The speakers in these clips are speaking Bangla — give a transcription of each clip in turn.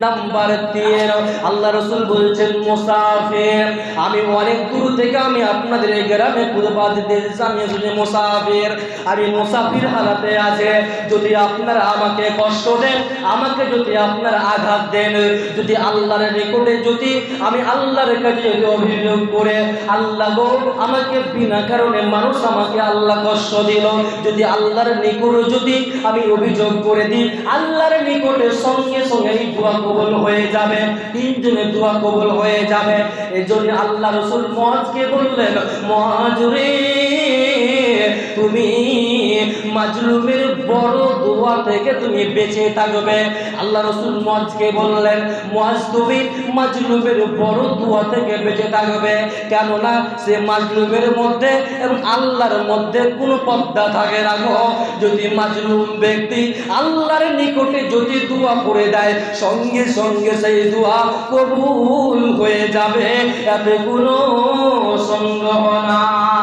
নাম্বার তিন, আল্লাহ রসুল বলছেন, মুসাফির, আমি অনেক দূর থেকে আমি আপনাদের গ্রামে কুরবা দিতে আমি আসলে মুসাফির। আমি মুসাফির হালাতে আছে, যদি আপনারা আমাকে কষ্ট দেন, আমাকে যদি আপনারা আঘাত দেন, যদি আল্লাহর নিকটে যদি আমি আল্লাহর কাছে যদি অভিযোগ করে, আল্লাহ গো, আমাকে বিনা কারণে মানুষ আমাকে আল্লাহ কষ্ট দিল, যদি আল্লাহর নিকটে যদি আমি অভিযোগ করে দিই, আল্লাহর নিকটে সঙ্গে সঙ্গে এই কবুল হয়ে যাবে তিনজনের দোয়া কবল হয়ে যাবে। এজন্য জন্য আল্লাহ রসুল মহাজকে বললেন, মহাজুরী। তুমি মাজলুমের বড় দোয়া থেকে তুমি বেঁচে থাকবে। আল্লাহ রসুল মহাজকে বললেন, মহাজ তুমি মাজলুমের বড় দোয়া থেকে বেঁচে থাকবে। কেননা সে মাজলুমের মধ্যে এবং আল্লাহর মধ্যে কোনো পদ্মা থাকে না গো। যদি মাজলুম ব্যক্তি আল্লাহর নিকটে যদি দোয়া করে দেয়, সঙ্গে সঙ্গে সেই দোয়া কবুল হয়ে যাবে। এতে কোনো সন্দেহ আমরা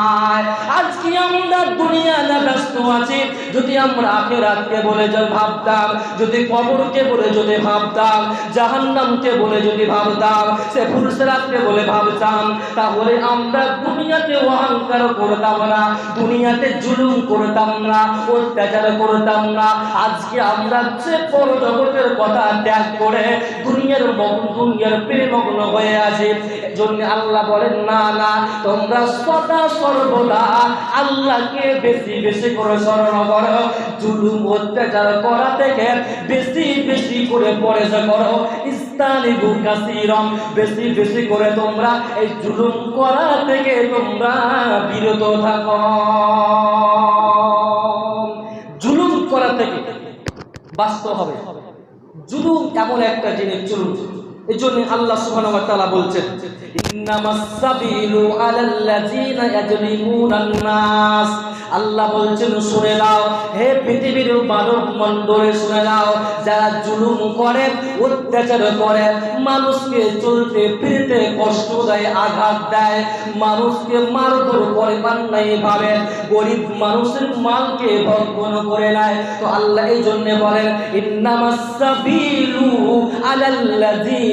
দুনিয়া ব্যস্ত আছি, যদি আমরা আখেরাতকে বলে যদি ভাবতাম, যদি কবরকে বলে যদি ভাবতাম, জাহান্নামকে বলে যদি ভাবতাম সে ফুলসরাতকে বলে ভাবতাম, তাহলে আমরা দুনিয়াতে অহংকার করতাম না, দুনিয়াতে জুলুম করতাম না, অত্যাচার করতাম না। আজকে আমরা সে বড় জগতের কথা ত্যাগ করে দুনিয়ার দুনিয়ার প্রেমগ্ন হয়ে আছি, এজন্য আল্লাহ বলেন, না না, তোমরা সদা সর্বদা আল্লাহকে বেশি বেশি করে স্মরণ করো। জুলুম, অত্যাচার করা থেকে বেশি বেশি করে করো। বেশি বেশি করে তোমরা এই জুলুম করা থেকে তোমরা বিরত থাকো। জুলুম করা থেকে বাঁচতে হবে। জুলুম এমন একটা জিনিস জুলুম এই জন্য আল্লাহ তাআলা বলছেন আল্লাহ বলছেন, শুনে হে পৃথিবীর মানব মণ্ডলে শুনে যারা জুলুম করে, অত্যাচার করে, মানুষকে চলতে ফিরতে কষ্ট দেয়, আঘাত দেয়, মানুষকে মারধর করে পান্নাই ভাবে, গরিব মানুষের মালকে ভক্ষণ করে নেয়। তো আল্লাহ এই জন্য বলেন, ইন্নামাস সাবিলু আলাল্লাযিনা ইয়াজলিমুনান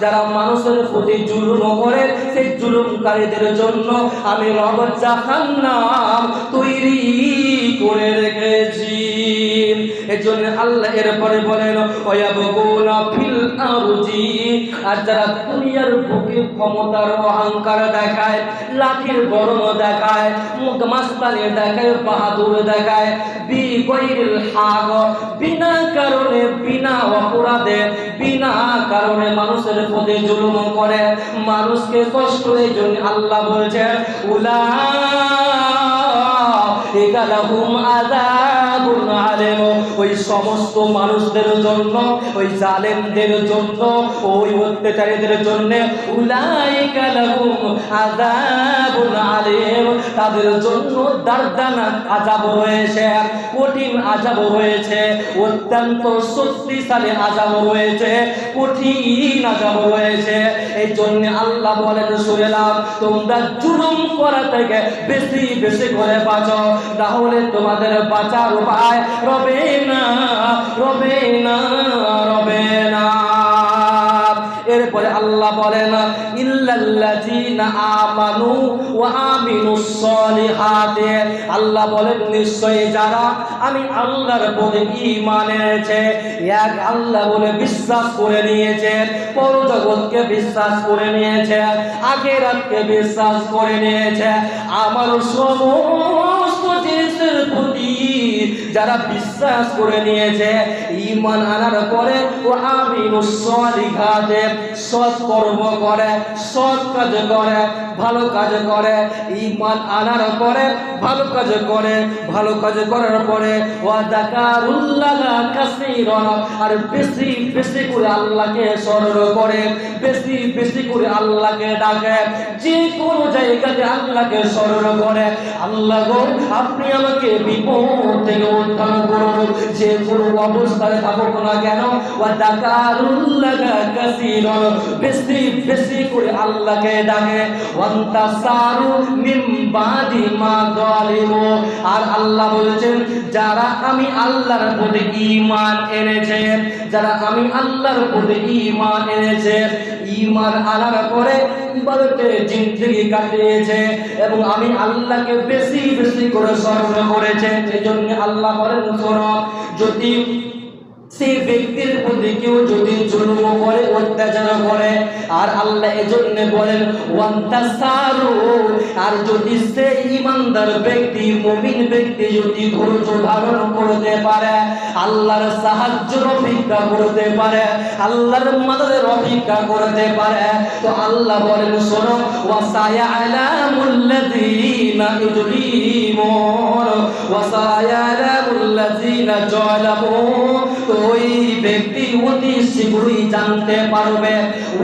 যারা মানুষের প্রতি জুলুম করে সেই জুলুমকারীদের জন্য আমি রব জাহান্নাম তৈরি করে এজন্য আল্লাহ এরপরে বলেন ওয়াবগুনা ফিল আরজি। আর যারা দুনিয়ার বুকে ক্ষমতার অহংকার দেখায়, লাঠির গরম দেখায়, মুখ মাস্তানি দেখায়, বাহাদুর দেখায় বি গৈরিল হাগ, বিনা কারণে, বিনা অপরাধে, বিনা কারণে মানুষের প্রতি জুলুম করে। মানুষকে কষ্ট এই জন্য আল্লাহ বলছেন, উলা লাহুম আলিম, ওই সমস্ত মানুষদের জন্য, ওই জালেমদের জন্য, ওই অত্যাচারীদের জন্য আলিম। তাদের জন্য রয়েছে, কঠিন রয়েছে, অত্যন্ত শক্তিশালী আযাব রয়েছে, কঠিন আযাব রয়েছে। এই জন্য আল্লাহ বলেন শুনলাম তোমরা জুলুম করা থেকে বেশি বেশি করে বাঁচো, তাহলে তোমাদের বাঁচার উপায় রবে না রবে না রবে না। এরপরে আল্লাহ বলেন আল্লাহ বলেন, নিশ্চয়ই যারা আমি আল্লাহর এক আল্লাহ বলে বিশ্বাস করে নিয়েছে, পরজগৎকে বিশ্বাস করে নিয়েছে, আখিরাতকে বিশ্বাস করে নিয়েছে। আমার সমস্ত যারা বিশ্বাস করে নিয়েছে, ঈমান আনার পরে ও আমিনুস সালিহাতে সৎ কর্ম করে, সৎ কাজ করে, ভালো কাজ করে, ঈমান আনার পরে ভালো কাজ করে, ভালো কাজ করার পরে আর বেশি বেশি করে আল্লাহকে স্মরণ করে, বেশি বেশি করে আল্লাহকে ডাকে, যে কোন জায়গাতে আল্লাহকে স্মরণ করে, আল্লাহ গো, আপনি আমাকে বিপদ থেকে উদ্ধার করুন। যে কোনো অবস্থায় থাকুক না কেন বেশি বেশি করে আল্লাহকে ডাকে। আর আল্লাহ বলেছেন, যারা আমি আল্লাহর প্রতি ঈমান এনেছে, যারা আমি আল্লাহর প্রতি ঈমান এনেছে ঈমান আনার পরে ইবাদতে থেকে কাটিয়েছে এবং আমি আল্লাহকে বেশি বেশি করে স্মরণ করেছে। সেজন্য আল্লাহ বলেন, শোনো, যদি সেই ব্যক্তির প্রতি কেউ যদি জুলুম করে, অত্যাচার করে, আর আল্লাহ এজন্য বলেন আর যদি সে ইমানদার ব্যক্তি, মুমিন ব্যক্তি যদি ধৈর্য ধারণ করতে পারে, আল্লাহর সাহায্য অপেক্ষা করতে পারে, আল্লাহর মদদের অপেক্ষা করতে পারে, তো আল্লাহ বলেন, শোনো, ওয়াসায়ালামুল্লাযীনা ইউজলিমুন ওয়াসায়ালামুল্লাযীনা জালামু তো ওই ব্যক্তি অতি শীঘ্রই জানতে পারবে,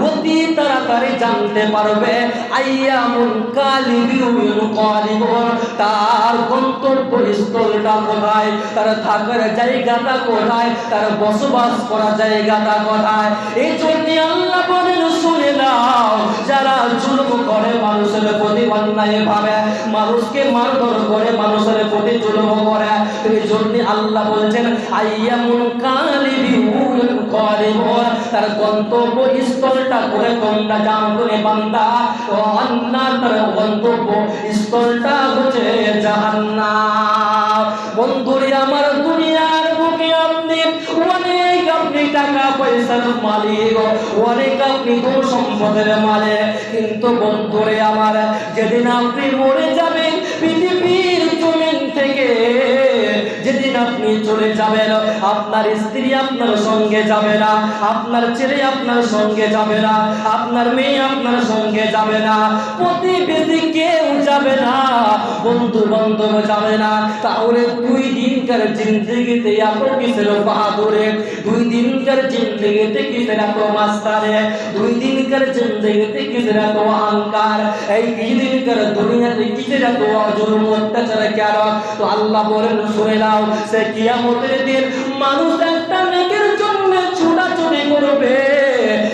অতি তাড়াতাড়ি জানতে পারবে আইয়ামুন কালিবিউল কালিবুন, তার গন্তব্য স্থলটা কোথায়, তার থাকার জায়গাটা কোথায়, তার বসবাস করার জায়গাটা কোথায়? এই জন্য আল্লাহ বলেন, শুনে নাও, যারা জুলুম করে মানুষের প্রতি অন্যায় ভাবে, মানুষকে মারধর করে মানুষের প্রতি জুলুম করে এই জন্য আল্লাহ বলছেন আইয়ামুন কালিবিউল তার গন্তব্য স্থলটা করে তোমরা তার গন্তব্য স্থলটা হচ্ছে জাহান্নাম। বন্ধুরে, আমার দুনিয়ার বুকে আপনি অনেক আপনি টাকা পয়সার মালিক, অনেক আপনি কোন সম্পদের মালিক। কিন্তু বন্ধুরে, আমার যেদিন আপনি মরে যাবেন যেদিন আপনি চলে যাবেন, আপনার স্ত্রী আপনার সঙ্গে যাবে না, আপনার ছেলে আপনার সঙ্গে যাবে না, আপনার মেয়ে আপনার সঙ্গে যাবে না, প্রতিবেশী কেউ যাবে না বন্ধু বান্ধব যাবে না। তাহলে দুই দিনকার জিন্দগিতে আপনার কিসের বাহাদুরে? দুই দিনকার জিন্দগিতে কিসের এত মাস্তারে দুই দিনকার জিন্দগিতে কিসের এত অহংকার এই দুই দিনকার দুনিয়াতে কিসের এত জুলুম অত্যাচার কেন তো আল্লাহ বলেন শুনে নাও সে কিয়ামতের দিন মানুষ একটা নেকের জন্য ছোটাছুটি করবে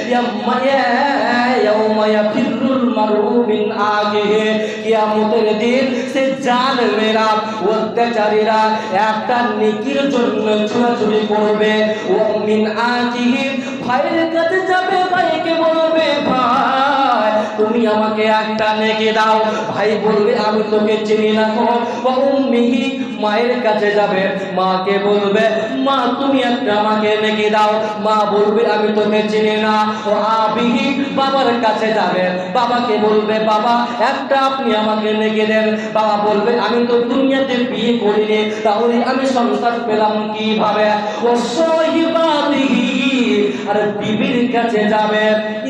ইয়াম্মা ইয়াউমা ইয়াফিরুল মারউ মিন আগিহি অত্যাচারীরা একটা নেকির জন্য করবে। ও মিন আগিহি ভাইয়ের কাছে যাবে, ভাইকে বলবে, ভাই। তুমি আমাকে একটা নেকি দাও। ভাই বলবে, আমি তোকে চিনি না গো। উম্মিহি মায়ের কাছে যাবে। মাকে বলবে, মা, তুমি একটা আমাকে নেকি দাও। মা বলবে, আমি তোকে চিনি না। ও আবিহি বাবার কাছে যাবে। বাবাকে বলবে, বাবা, একটা আপনি আমাকে নেকি দেন। বাবা বলবে, আমি তো দুনিয়াতে বিয়ে করিনি, তাহলে আমি সংসার পেলাম কীভাবে? ও সহিবাদিহি আর বিবির কাছে যাবে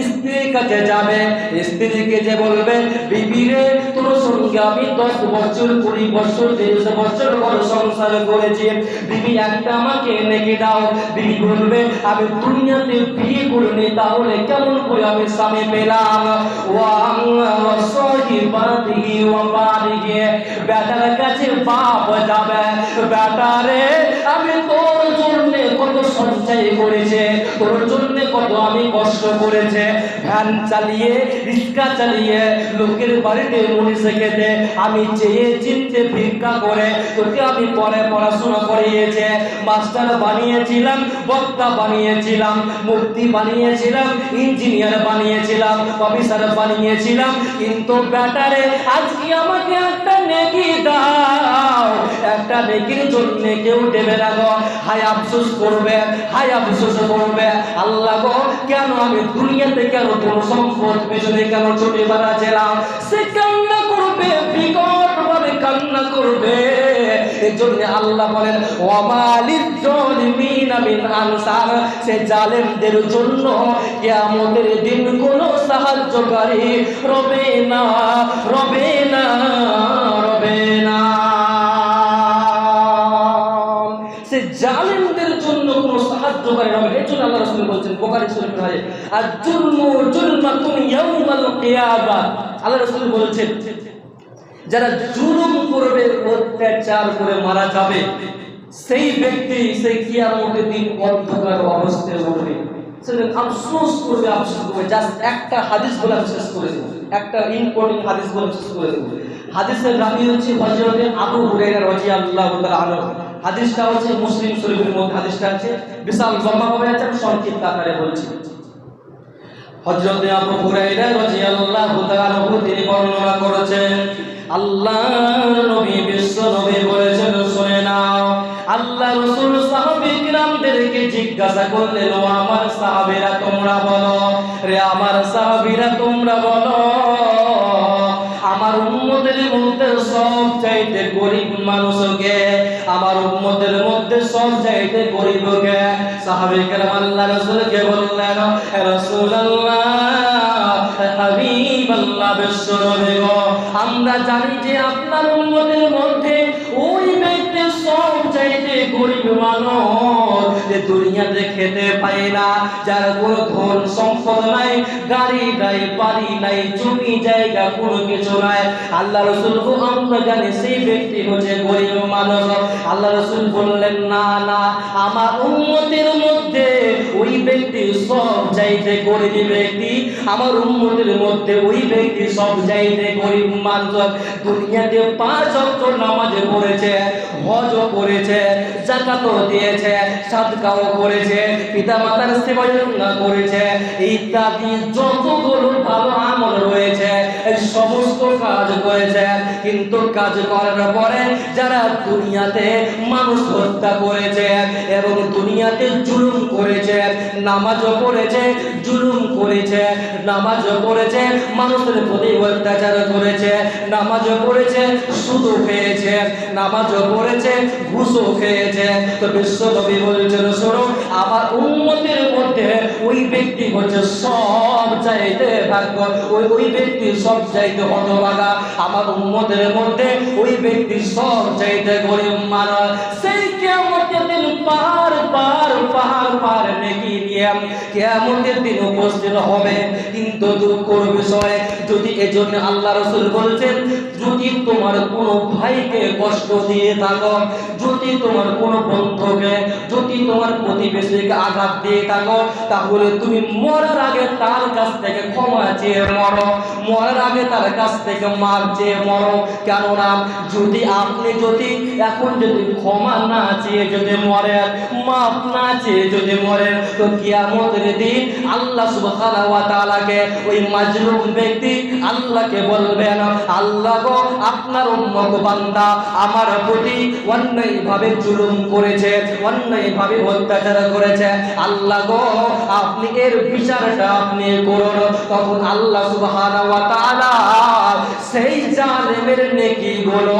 স্ত্রীর কাছে যাবে স্ত্রীকে যে বলবে বিবিরে তোর সঙ্গে আমি দশ বছর কুড়ি বছর তিরিশ বছর ঘর সংসার করেছি বিবি একটা আমাকে নেকে দাও বিবি বলবে আমি দুনিয়াতে বিয়ে করিনি তাহলে কেমন করে আমি স্বামী পেলাম বেটার কাছে বাপ যাবে বেটারে আমি তোর কত সঞ্চয় করেছে? তোর জন্য কত কষ্ট করেছে। ভ্যান চালিয়ে, রিক্সা চালিয়ে, লোকের বাড়িতে মনীষে খেতে আমি চেয়ে চিনতে ভিক্ষা করে, তোকে আমি পরে পড়াশোনা করিয়েছে। মাস্টার বানিয়েছিলাম, বক্তা বানিয়েছিলাম মুক্তি বানিয়েছিলাম, ইঞ্জিনিয়ার বানিয়েছিলাম, অফিসার বানিয়েছিলাম, কিন্তু ব্যাটারে আজকে আমাকে একটা নেকি দাও। একটা নেকির জন্য কেউ দেবে না গো। হাই আফসোস করবে হাই আফসোস করবে। আল্লাহ কেন আমি দুনিয়াতে কেন কোন সম্পদ পেছনে কেন ছুটে বেড়াচ্ছিলাম সে কান্না করবে বিকট ভাবে কান্না করবে। এজন্য আল্লাহ বলেন ওয়ামালিজ জালিমিনা মিন আনসার। সে জালেমদের জন্য কিয়ামতের দিন কোনো সাহায্যকারী রবে না রবে না রবে না। সে জালেমদের জন্য কোনো সাহায্যকারী হবে এর জন্য আল্লাহ আর জুলমু ইয়াউমাল কিয়ামা। রাসূল বলছেন, যারা জুলুম করবে, অত্যাচার করে মারা যাবে, সেই ব্যক্তি সেই কিয়ামতের দিন অন্ধকার অবস্থায় উঠবে। সেদিন আফসোস করবে আফসোস করবে। জাস্ট একটা হাদিস বলে আমি শেষ করে দেবো। একটা ইম্পর্টেন্ট হাদিস বলে শেষ করে দেবো। হাদিসের রাবি হচ্ছে হজরতে আবু হুরায়রা রাদিয়াল্লাহু তাআলা আনহু। হাদিসটা হচ্ছে মুসলিম শরীফের মধ্যে হাদিসটা আছে। বিশাল লম্বা হবে আছে, আমি সংক্ষিপ্ত আকারে বলছি। হযরত আবু হুরায়রা রাদিয়াল্লাহু তাআলা আনহু, তিনি বর্ণনা করেছেন, আল্লাহর নবী বিশ্ব নবী বলেছেন, শুনে নাও, আল্লাহ রাসূল সাহাবী কিরামদেরকে জিজ্ঞাসা করলেন, ও আমার সাহাবীরা তোমরা বলো, রে আমার সাহাবীরা তোমরা বলো মানুষকে, আমার উম্মতের মধ্যে সব চাইতে গরিবকে সাহাবী কেরাম আল্লাহ রাসূলকে বললেন রাসূলুল্লাহ হাবিবাল্লাহ বিশ্বনবী আমরা জানি যে আপনার উম্মতের মধ্যে গরিব মানুষ দুনিয়াতে খেতে পায় না। কোনো নাই, গাড়ি নাই কোনো কিছু নাই। আল্লাহ জানি সেই ব্যক্তি গরিব মানুষ। আল্লাহ বললেন, না না, আমার উন্মতের মধ্যে ওই ব্যক্তি সব চাইতে গরিব ব্যক্তি। আমার মধ্যে ওই ব্যক্তি সব চাইতে গরিব মানুষ। দুনিয়াতে পাঁচ অক্ট নামাজ পড়েছে হজ করেছে জাকাতও দিয়েছে সাদকাও করেছে পিতা মাতার সেবা করেছে ইত্যাদি যতগুলো সমস্ত কাজ করেছেন কিন্তু কাজ করার পরে যারা দুনিয়াতে মানুষ হত্যা করেছে এবং দুনিয়াতে জুলুম করেছে নামাজও পড়েছে, জুলুম করেছে নামাজও পড়েছে, মানুষের প্রতি অত্যাচার করেছে নামাজও পড়েছে, সুদও খেয়েছে নামাজও পড়েছে, ঘুষও খেয়েছে। তো বিশ্ব নবী বলছেন, শোনো, আমার ওই ব্যক্তি হচ্ছে সব চাইতে ভাগ্য। ওই ওই ব্যক্তি সব চাইতে হতভাগা। আমার উন্মতের মধ্যে ওই ব্যক্তি সব চাইতে গরিব মানুষ। সেই কেমতের পাহাড় কেমতের দিন উপস্থিত হবে। কিন্তু এজন্য আল্লাহ রসুল বলছেন, যদি তোমার কোনো ভাইকে দিয়ে যদি তোমার কোনো যদি তোমার প্রতিবেশীকে আঘাত তাহলে তুমি মরার আগে তার কাছ থেকে ক্ষমা চেয়ে মরো, মরার আগে তার কাছ থেকে মার চেয়ে মরো। কেননা, যদি আপনি যদি এখন যদি ক্ষমা না চেয়ে যদি মরেন, মাফ না চেয়ে যদি মরেন, তো কিয়ামতের দিন আল্লাহ সুবহানাহু ওয়া তাআলাকে ওই মাজলুম ব্যক্তি আল্লাহকে বলবেন, আল্লাহ গো, আপনার উম্মত বান্দা আমার প্রতি অন্যায়ভাবে জুলুম করেছে, অন্যায়ভাবে অত্যাচার করেছে। আল্লাহ গো, আপনি এর বিচারটা আপনি করুন। তখন আল্লাহ সুবহানাহু ওয়া তাআলা সেই জালেমের নেকি গুলো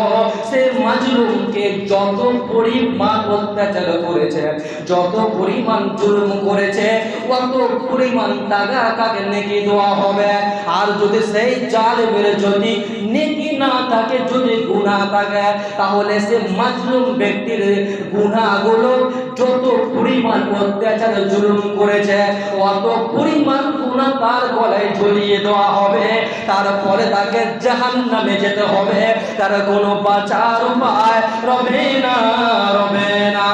সে মাজলুমকে যত পরিমাণ অত্যাচার করেছে, যত পরিমাণ জুলুম করেছে কত পরিমাণ টাকা তাকে নেকি দেওয়া হবে। আর যদি সেই জালেমের যদি নেকি না থাকে, যদি গুনাহ থাকে, তাহলে সে মাজলুম ব্যক্তির গুনাহগুলো যত পরিমাণ অত্যাচার, জুলুম করেছে, অত পরিমাণ গুনাহ তার গলায় ঝুলিয়ে দেওয়া হবে। তারপরে তাকে জাহান্নামে যেতে হবে। তার কোনো বাঁচার উপায় রবে না রবে না।